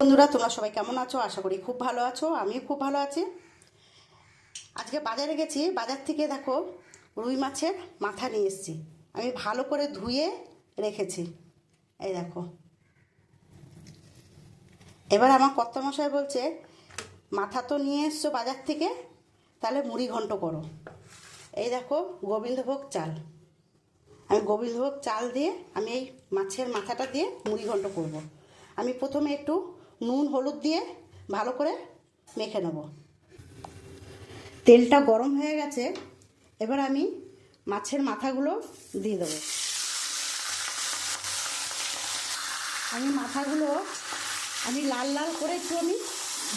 বন্ধুরা, তোমরা সবাই কেমন আছো? আশা করি খুব ভালো আছো, আমিও খুব ভালো আছি। আজকে বাজারে গেছি, বাজার থেকে দেখো রুই মাছের মাথা নিয়ে এসেছি। আমি ভালো করে ধুয়ে রেখেছি। এই দেখো। এবার আমার কর্তামশাই বলছে, মাথা তো নিয়ে এসছো বাজার থেকে, তাহলে মুড়ি ঘন্ট করো। এই দেখো, গোবিন্দভোগ চাল। আমি গোবিন্দভোগ চাল দিয়ে, আমি এই মাছের মাথাটা দিয়ে মুড়ি ঘন্ট করব। আমি প্রথমে একটু নুন, হলুদ দিয়ে ভালো করে মেখে নেব। তেলটা গরম হয়ে গেছে, এবার আমি মাছের মাথাগুলো দিয়ে দেবো। আমি মাথাগুলো, আমি লাল লাল করে একটু আমি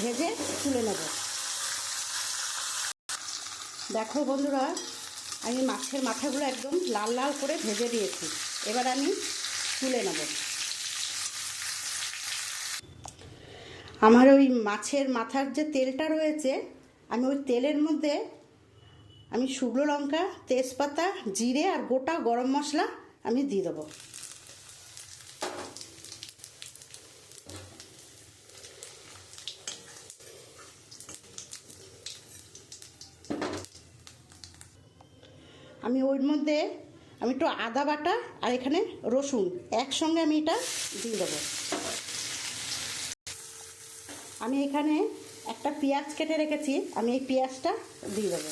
ভেজে তুলে নেব। দেখো বন্ধুরা, আমি মাছের মাথাগুলো একদম লাল লাল করে ভেজে দিয়েছি। এবার আমি তুলে নেব। আমার ওই মাছের মাথার যে তেলটা রয়েছে, আমি ওই তেলের মধ্যে আমি শুকনো লঙ্কা, তেজপাতা, জিরে আর গোটা গরম মশলা আমি দিয়ে দেবো। আমি ওর মধ্যে, আমি একটু আদা বাটা আর এখানে রসুন, একসঙ্গে আমি এটা দিয়ে দেবো। আমি এখানে একটা পেঁয়াজ কেটে রেখেছি। আমি এই পেঁয়াজটা দিয়ে দেবো।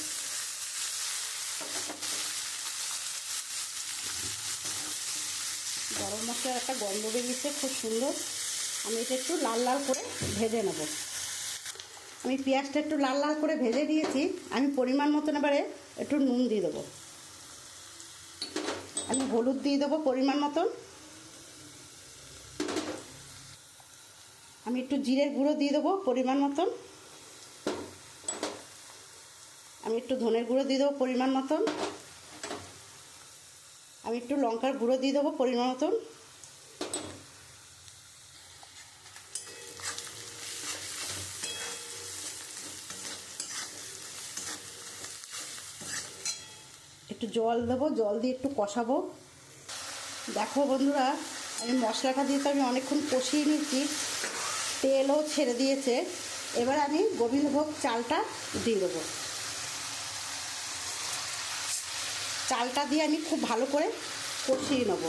গরম মশলার একটা গন্ধ বেরিয়েছে, খুব সুন্দর। আমি এটা একটু লাল লাল করে ভেজে নেব। আমি পেঁয়াজটা একটু লাল লাল করে ভেজে দিয়েছি। আমি পরিমাণ মতন এবারে একটু নুন দিয়ে দেবো। আমি হলুদ দিয়ে দেবো পরিমাণ মতন। আমি একটু জিরের গুঁড়ো দিয়ে দেবো পরিমাণ মতন। আমি একটু ধনের গুঁড়ো দিয়ে দেবো পরিমাণ মতন। আমি একটু লঙ্কার গুঁড়ো দিয়ে দেবো পরিমাণ মতন। একটু জল দেবো, জল দিয়ে একটু কষাবো। দেখো বন্ধুরা আমি মশলাটা দিয়ে তো আমি অনেকক্ষণ কষিয়ে নিচ্ছি তেলও ছেড়ে দিয়েছে। এবার আমি গোবিন্দভোগ চালটা দিয়ে দেবো। চালটা দিয়ে আমি খুব ভালো করে কষিয়ে নেব।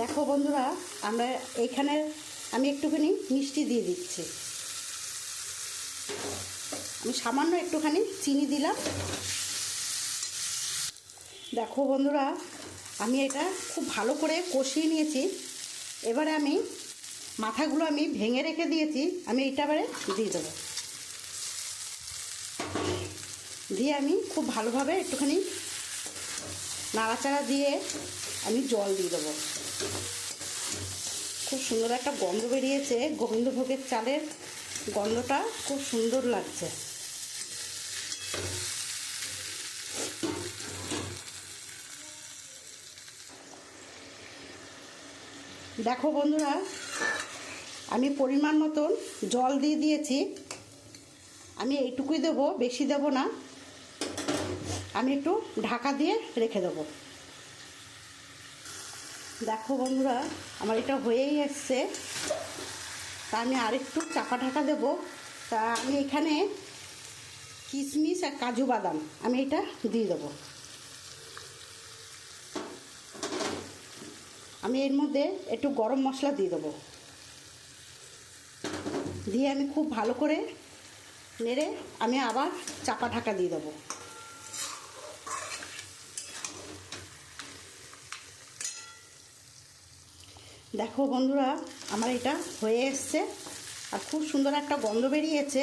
দেখো বন্ধুরা, আমরা এইখানে আমি একটুখানি মিষ্টি দিয়ে দিচ্ছি। আমি সামান্য একটুখানি চিনি দিলাম। দেখো বন্ধুরা, আমি এটা খুব ভালো করে কষিয়ে নিয়েছি। এবারে আমি মাথাগুলো আমি ভেঙে রেখে দিয়েছি, আমি এটা এবারে দিয়ে দেবো। দিয়ে আমি খুব ভালোভাবে একটুখানি নাড়াচাড়া দিয়ে আমি জল দিয়ে দেবো। খুব সুন্দর একটা গন্ধ বেরিয়েছে গোবিন্দভোগের চালের গন্ধটা খুব সুন্দর লাগছে। দেখো বন্ধুরা, আমি পরিমাণ মতন জল দিয়ে দিয়েছি। আমি এইটুকুই দেবো, বেশি দেব না। আমি একটু ঢাকা দিয়ে রেখে দেবো। দেখো বন্ধুরা, আমার এটা হয়েই এসছে। তা আমি আরেকটু চাপা ঢাকা দেব। তা আমি এখানে কিশমিশ আর কাজু বাদাম। আমি এটা দিয়ে দেবো। আমি এর মধ্যে একটু গরম মশলা দিয়ে দেবো। দিয়ে আমি খুব ভালো করে নেড়ে আমি আবার চাপা ঢাকা দিয়ে দেবো। দেখো বন্ধুরা, আমার এটা হয়ে এসছে আর খুব সুন্দর একটা গন্ধ বেরিয়েছে।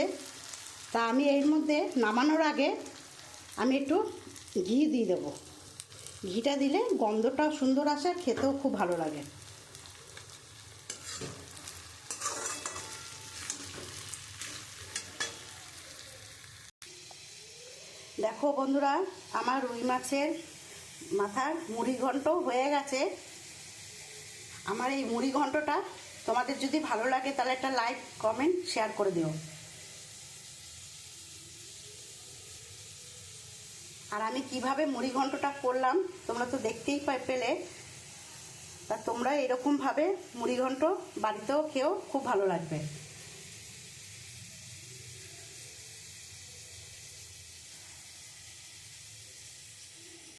তা আমি এর মধ্যে নামানোর আগে আমি একটু ঘি দিয়ে দেবো। ঘিটা দিলে গন্ধটাও সুন্দর আসে আর খেতেও খুব ভালো লাগে। দেখো বন্ধুরা, আমার রুই মাছের মাথার মুড়ি ঘন্ট হয়ে গেছে। আমার এই মুড়ি ঘন্টটা তোমাদের যদি ভালো লাগে তাহলে একটা লাইক, কমেন্ট, শেয়ার করে দিও। আর আমি কীভাবে মুড়ি ঘন্টটা করলাম, তোমরা তো দেখতেই পাই পেলে। তা তোমরা এরকমভাবে মুড়ি ঘন্ট বাড়িতেও খেয়েও খুব ভালো লাগবে।